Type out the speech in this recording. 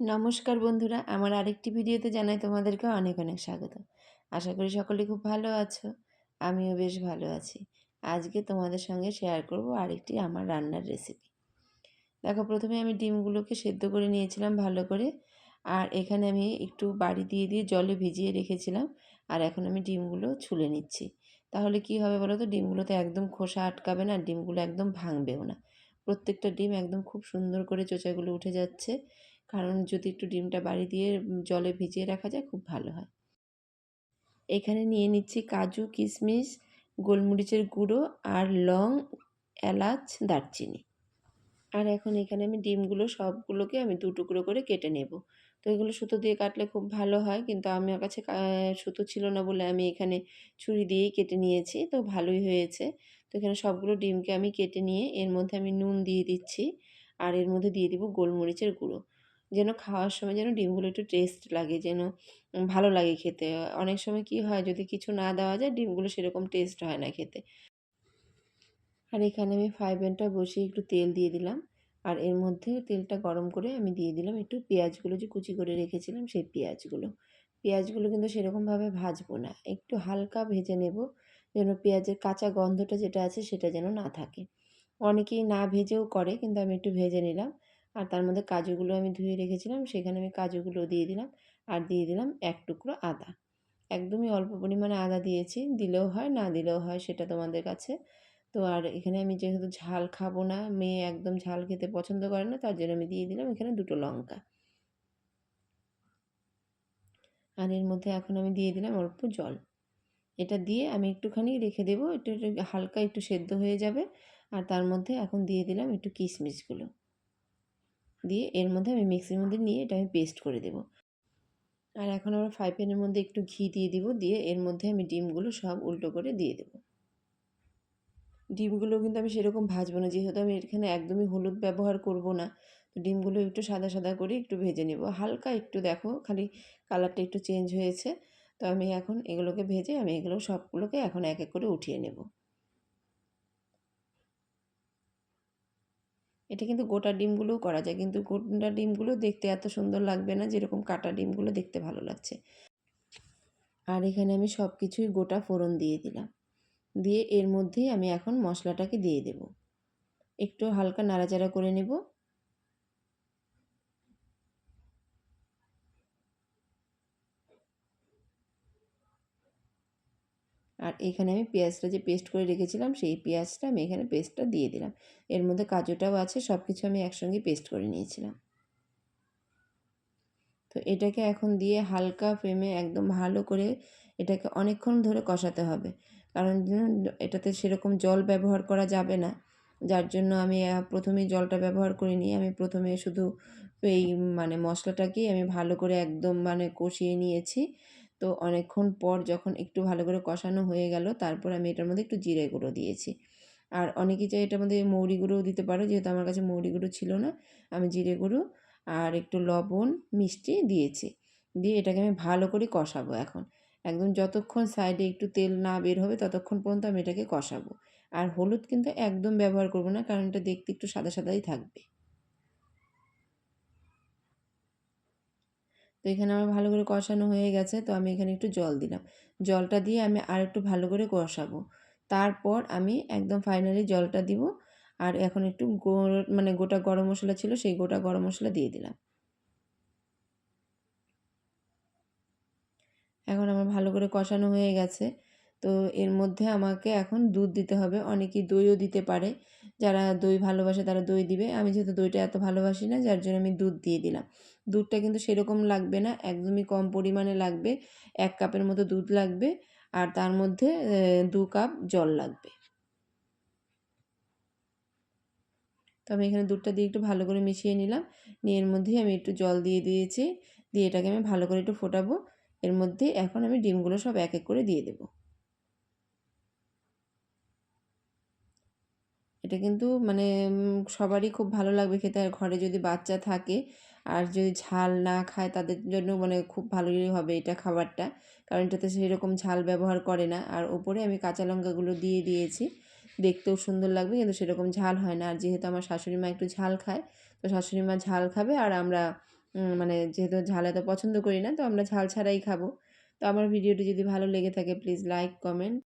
নমস্কার বন্ধুরা, আমার আরেকটি ভিডিওতে জানাই তোমাদেরকে অনেক অনেক স্বাগত। আশা করি সকলে খুব ভালো আছো, আমিও বেশ ভালো আছি। আজকে তোমাদের সঙ্গে শেয়ার করব আরেকটি আমার রান্নার রেসিপি দেখো, প্রথমে আমি ডিমগুলোকে সেদ্ধ করে নিয়েছিলাম ভালো করে, আর এখানে আমি একটু বাড়ি দিয়ে দিয়ে জলে ভিজিয়ে রেখেছিলাম, আর এখন আমি ডিমগুলো ছুলে নিচ্ছি। তাহলে কি হবে বলো তো, ডিমগুলোতে একদম খোসা আটকাবে না, ডিমগুলো একদম ভাঙবেও না। প্রত্যেকটা ডিম একদম খুব সুন্দর করে চোচাগুলো উঠে যাচ্ছে কারণ যদি একটু ডিমটা বাড়ি দিয়ে জলে ভিজিয়ে রাখা যায়, খুব ভালো হয়। এখানে নিয়ে নিচ্ছি কাজু, কিশমিশ, গোলমরিচের গুঁড়ো আর লং, এলাচ, দারচিনি। আর এখন এখানে আমি ডিমগুলো সবগুলোকে আমি দু টুকরো করে কেটে নেব। তো এগুলো সুতো দিয়ে কাটলে খুব ভালো হয়, কিন্তু আমার কাছে সুতো ছিল না বলে আমি এখানে ছুরি দিয়েই কেটে নিয়েছি, তো ভালোই হয়েছে। তো এখানে সবগুলো ডিমকে আমি কেটে নিয়ে, এর মধ্যে আমি নুন দিয়ে দিচ্ছি, আর এর মধ্যে দিয়ে দিব গোলমরিচের গুঁড়ো। যেন খাওয়ার সময় যেন ডিমগুলো একটু টেস্ট লাগে, যেন ভালো লাগে খেতে। অনেক সময় কি হয়, যদি কিছু না দেওয়া যায়, ডিমগুলো সেরকম টেস্ট হয় না খেতে। আর এখানে আমি ফ্রাই প্যানটা বসিয়ে একটু তেল দিয়ে দিলাম। আর এর মধ্যে তেলটা গরম করে আমি দিয়ে দিলাম একটু পেঁয়াজগুলো যে কুচি করে রেখেছিলাম, সেই পেঁয়াজগুলো। পেঁয়াজগুলো কিন্তু সেরকমভাবে ভাজবো না। একটু হালকা ভেজে নেব, যেন পেঁয়াজের কাঁচা গন্ধটা যেটা আছে সেটা যেন না থাকে। অনেকেই না ভেজেও করে, কিন্তু আমি একটু ভেজে নিলাম। আর তার মধ্যে কাজুগুলো আমি ধুয়ে রেখেছিলাম, সেখানে আমি কাজুগুলো দিয়ে দিলাম আর দিয়ে দিলাম এক টুকরো আদা। একদমই অল্প পরিমাণে আদা দিয়েছি, দিলেও হয়, না দিলেও হয় সেটা তোমাদের কাছে। তো আর এখানে আমি যেহেতু ঝাল খাব না, মেয়ে একদম ঝাল খেতে পছন্দ করে না, তার জন্য আমি দিয়ে দিলাম এখানে দুটো লঙ্কা। আর এর মধ্যে এখন আমি দিয়ে দিলাম অল্প জল। এটা দিয়ে আমি একটুখানি রেখে দেবো, একটু হালকা একটু সেদ্ধ হয়ে যাবে। আর তার মধ্যে এখন দিয়ে দিলাম একটু কিশমিশগুলো। দিয়ে এর মধ্যে আমি মিক্সির মধ্যে নিয়ে এটা আমি পেস্ট করে দেবো। আর এখন আমরা ফ্রাই প্যানের মধ্যে একটু ঘি দিয়ে দিব, দিয়ে এর মধ্যে আমি ডিমগুলো সব উল্টো করে দিয়ে দেবো। ডিমগুলো কিন্তু আমি সেরকম ভাজবো না, যেহেতু আমি এখানে একদমই হলুদ ব্যবহার করব না, তো ডিমগুলো একটু সাদা সাদা করে একটু ভেজে নেব। হালকা একটু দেখো, খালি কালারটা একটু চেঞ্জ হয়েছে, তো আমি এখন এগুলোকে ভেজে আমি এগুলো সবগুলোকে এখন এক এক করে উঠিয়ে নেব। এটা কিন্তু গোটা ডিমগুলোও করা যায়। কিন্তু গোটা ডিমগুলো দেখতে এত সুন্দর লাগবে না যেরকম কাটা ডিমগুলো দেখতে ভালো লাগছে। আর এখানে আমি সব কিছুই গোটা ফোড়ন দিয়ে দিলাম। দিয়ে এর মধ্যেই আমি এখন মশলাটাকে দিয়ে দেব। একটু হালকা নাড়াচাড়া করে নেব। আর এখানে আমি পেঁয়াজটা যে পেস্ট করে রেখেছিলাম, সেই পেঁয়াজটা আমি এখানে পেস্টটা দিয়ে দিলাম। এর মধ্যে কাজুটাও আছে সব কিছু আমি একসঙ্গে পেস্ট করে নিয়েছিলাম। তো এটাকে এখন দিয়ে হালকা ফ্লেমে একদম ভালো করে এটাকে অনেকক্ষণ ধরে কষাতে হবে। কারণ এটাতে সেরকম জল ব্যবহার করা যাবে না। যার জন্য আমি প্রথমেই জলটা ব্যবহার করিনি আমি প্রথমে শুধু এই মানে মশলাটাকেই আমি ভালো করে একদম মানে কষিয়ে নিয়েছি। তো অনেকক্ষণ পর যখন একটু ভালো করে কষানো হয়ে গেল, তারপর আমি এটার মধ্যে একটু জিরে গুঁড়ো দিয়েছি। আর অনেকেই চাই এটার মধ্যে মৌরি গুঁড়োও দিতে পারো, যেহেতু আমার কাছে মৌরি গুঁড়ো ছিল না, আমি জিরে গুঁড়ো আর একটু লবণ, মিষ্টি দিয়েছি। দিয়ে এটাকে আমি ভালো করে কষাবো এখন। একদম যতক্ষণ সাইডে একটু তেল না বের হবে, ততক্ষণ পর্যন্ত আমি এটাকে কষাবো। আর হলুদ কিন্তু একদম ব্যবহার করব না, কারণ এটা দেখতে একটু সাদা সাদাই থাকবে। তো এখানে আমার ভালো করে কষানো হয়ে গেছে, তো আমি এখানে একটু জল দিলাম। জলটা দিয়ে আমি আর একটু ভালো করে কষাবো। তারপর আমি একদম ফাইনালি জলটা দিব, আর এখন একটু মানে গোটা গরম মশলা ছিল, সেই গোটা গরম মশলা দিয়ে দিলাম। এখন আমার ভালো করে কষানো হয়ে গেছে, তো এর মধ্যে আমাকে এখন দুধ দিতে হবে। অনেকেই দইও দিতে পারে, যারা দই ভালোবাসে তারা দই দিবে। আমি যেহেতু দইটা এত ভালোবাসি না, যার জন্য আমি দুধ দিয়ে দিলাম। দুধটা কিন্তু সেরকম লাগবে না, একদমই কম পরিমাণে লাগবে, এক কাপের মতো দুধ লাগবে আর তার মধ্যে দু কাপ জল লাগবে। তো আমি এখানে দুধটা দিয়ে একটু ভালো করে মিশিয়ে নিলাম, নিয়ে এর মধ্যেই আমি একটু জল দিয়ে দিয়েছি, দিয়ে এটাকে আমি ভালো করে একটু ফোটাবো, এর মধ্যে এখন আমি ডিমগুলো সব এক এক করে দিয়ে দেব। এটা কিন্তু মানে সবারই খুব ভালো লাগবে খেতে, আর ঘরে যদি বাচ্চা থাকে আর যদি ঝাল না খায় তাদের জন্য মানে খুব ভালোই হবে এটা খাবারটা। কারণ এটাতে সেরকম ঝাল ব্যবহার করে না। আর ওপরে আমি কাঁচা লঙ্কাগুলো দিয়ে দিয়েছি। দেখতেও সুন্দর লাগবে কিন্তু সেরকম ঝাল হয় না। আর যেহেতু আমার শাশুড়ি মা একটু ঝাল খায়, তো শাশুড়ি মা ঝাল খাবে আর আমরা মানে যেহেতু ঝাল এত পছন্দ করি না, তো আমরা ঝাল ছাড়াই খাব। তো আমার ভিডিওটি যদি ভালো লেগে থাকে প্লিজ লাইক কমেন্ট